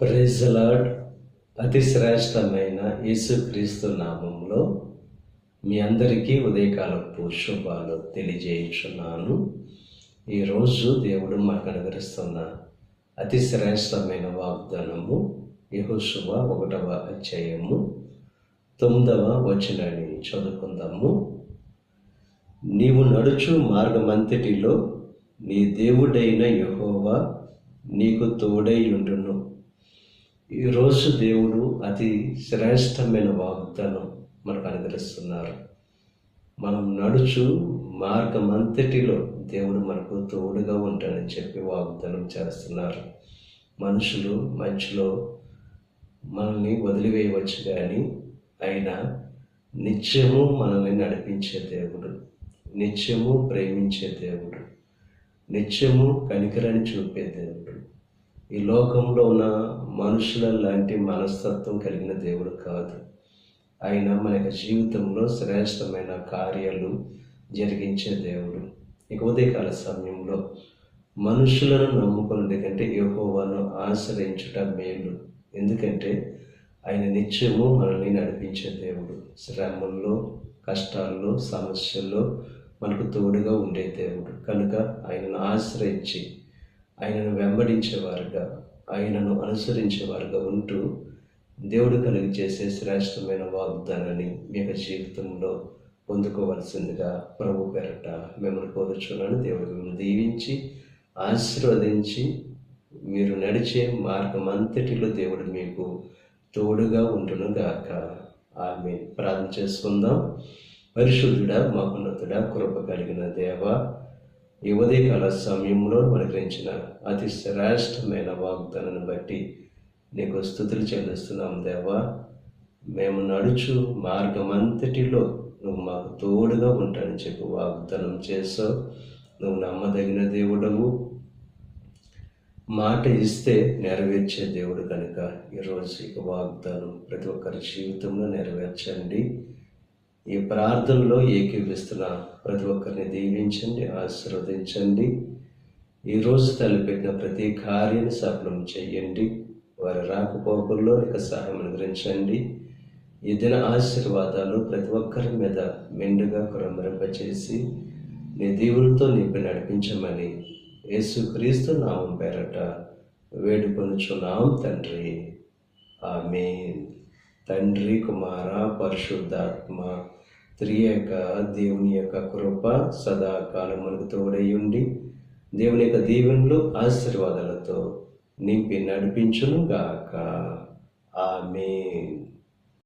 Praise lord. అతి శ్రేష్టమైన యేసుక్రీస్తు నామంలో మీ అందరికీ ఉదయకాలపు శుభాలు తెలియజేయుచున్నాను. ఈరోజు దేవుడు మనకు అనుగ్రహిస్తున్న అతి శ్రేష్టమైన వాగ్దానము యెహోషువ ఒకటవ అధ్యాయము తొమ్మిదవ వచనాన్ని చదువుకుందాము. నీవు నడుచు మార్గమంతటిలో నీ దేవుడైన యహోవా నీకు తోడై ఉండును. ఈరోజు దేవుడు అతి శ్రేష్టమైన వాగ్దానం మనకు అనుగ్రహిస్తున్నారు. మనం నడుచు మార్గమంతటిలో దేవుడు మనకు తోడుగా ఉంటాడని చెప్పి వాగ్దానం చేస్తున్నారు. మనుషులు మధ్యలో మనల్ని వదిలివేయవచ్చు కానీ ఆయన నిత్యము మనల్ని నడిపించే దేవుడు నిత్యము ప్రేమించే దేవుడు నిత్యము కనికరాన్ని చూపే దేవుడు ఈ లోకంలో ఉన్న మనుషుల లాంటి మనస్తత్వం కలిగిన దేవుడు కాదు. ఆయన మన యొక్క జీవితంలో శ్రేష్టమైన కార్యాలు జరిగించే దేవుడు. ఇక ఉదయకాల సమయంలో మనుషులను నమ్ముకునే కంటే యహోవాను ఆశ్రయించుట మేలు. ఎందుకంటే ఆయన నిత్యము మనల్ని నడిపించే దేవుడు. శ్రమల్లో కష్టాల్లో సమస్యల్లో మనకు తోడుగా ఉండే దేవుడు. కనుక ఆయనను ఆశ్రయించి ఆయనను వెంబడించేవారుగా ఆయనను అనుసరించేవారుగా ఉంటూ దేవుడు కలిగి చేసే శ్రేష్టమైన వాగ్దానాన్ని మీ యొక్క జీవితంలో పొందుకోవలసిందిగా ప్రభు పేరట మిమ్మల్ని కోరుచున్నాను. దేవుడు మిమ్మల్ని దీవించి ఆశీర్వదించి మీరు నడిచే మార్గం అంతటిలో దేవుడు మీకు తోడుగా ఉండును గాక ఆమె ప్రార్థన చేసుకుందాం. పరిశుద్ధుడా మహోన్నతుడా కృప కలిగిన దేవ ఈ ఉదయకాల సమయంలో మనగ్రహించిన అతి శ్రేష్టమైన వాగ్దానాన్ని బట్టి నీకు స్థుతులు చెల్లిస్తున్నాం దేవా. మేము నడుచు మార్గం అంతటిలో నువ్వు మాకు తోడుగా ఉంటానని చెప్పి వాగ్దానం చేసావు నువ్వు నమ్మదగిన దేవుడవు. మాట ఇస్తే నెరవేర్చే దేవుడు కనుక ఈరోజు ఇక వాగ్దానం ప్రతి ఒక్కరి జీవితంలో నెరవేర్చండి. ఈ ప్రార్థనలో ఏకీవిస్తున్న ప్రతి ఒక్కరిని దీవించండి ఆశీర్వదించండి. ఈరోజు తలపెట్టిన ప్రతి కార్యాన్ని సఫలం చేయండి. వారి రాకపోకల్లో ఇక సహాయం అనుగ్రహించండి. ఈ దిన ఆశీర్వాదాలు ప్రతి ఒక్కరి మీద మెండుగా కురంబరింపచేసి నీ దీవులతో నింపి నడిపించమని యేసుక్రీస్తు నామం పేరట వేడుకొనుచున్నాం తండ్రి. ఆమె తండ్రి కుమార పరిశుద్ధాత్మ యొక్క దేవుని యొక్క కృప సదాకాలం మనకు తోడయ్యుండి దేవుని యొక్క దీవెనలు ఆశీర్వాదాలతో నింపి నడిపించును గాక ఆమె